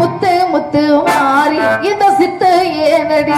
முத்து முத்து மாறி இந்த சித்து ஏனடி?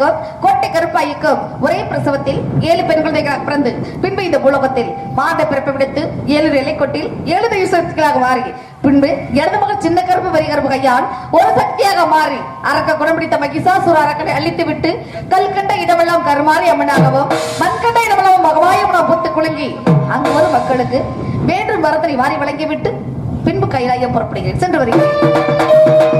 கண்ணனுக்கும் கோட்டை கருப்பாய்க்கும் ஒரே பிரசவத்தில் ஏழு பெண் குழந்தைகளாக பிறந்து பின்பு இந்த பூலோகத்தில் மாத பிறப்பை விடுத்து ஏழு எல்லைக்கொட்டில் ஏழு தெய்வசக்திகளாக மாறி பின்பு இடது மகள் சின்ன கருப்பு வரி கருப்பு கையால் ஒரு சக்தியாக மாறி அரக்க குணம் பிடித்த மகிஷாசுர அரக்கனை அழித்து விட்டு கல்கண்ட இடமெல்லாம் கருமாறி அம்மனாகவும் மண்கண்ட இடமெல்லாம் மகவாயமும் பொத்து குலுங்கி அங்கு வரும் மக்களுக்கு வேண்டும் வரத்தனை வாரி வழங்கிவிட்டு பின்பு கைலாயம் புறப்படுகிறேன். சென்று வருகிறேன்.